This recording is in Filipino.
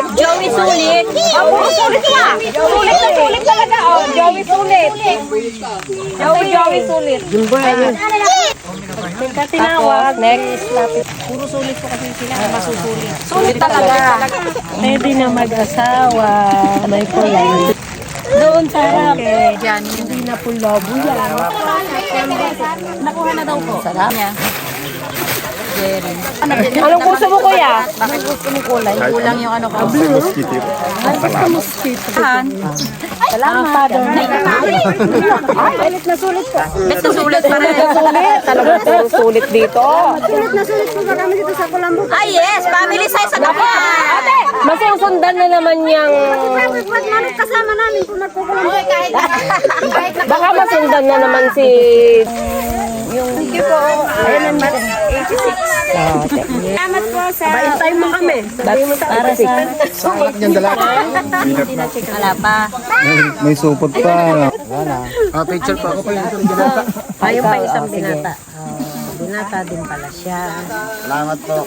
sulit. Joey sulit. Oh, puro sulit ka. Sulit na sulit talaga. Oh, Joey sulit. Joey, Joey sulit. Yung tinawag. Next. Puro sulit po kasi sila. Masusulit. Sulit talaga. Pwede na mag-asawa. May kulay. Doon sa harap. Yan. Hindi na pulabo yan. Nakuha na daw po. Sarap. Jerry. Anong gusto mo kuya? Bakit gusto mo kulay? Kulang yung ano ko. Mosquito. Han. Salamat. Ay, ulit na sulit po. Bet na sulit pa rin. Sulit. Talaga puro sulit dito. Sulit na sulit po ba kami dito sa Colombo? Ah, yes. Family size ang ako. Ate. Masusundan na naman yung... Bakit ba't manot kasama namin kung nagkukulambo? Baka masundan na naman si... Thank you po. Ayun naman, 86. Salamat po sa... Baintay mo kami. Sa para sa... Anak niyang na. Wala pa. May supot pa. Ah, picture pa ako pa yung Ayun pa isang binata. Binata din pala siya. Salamat po.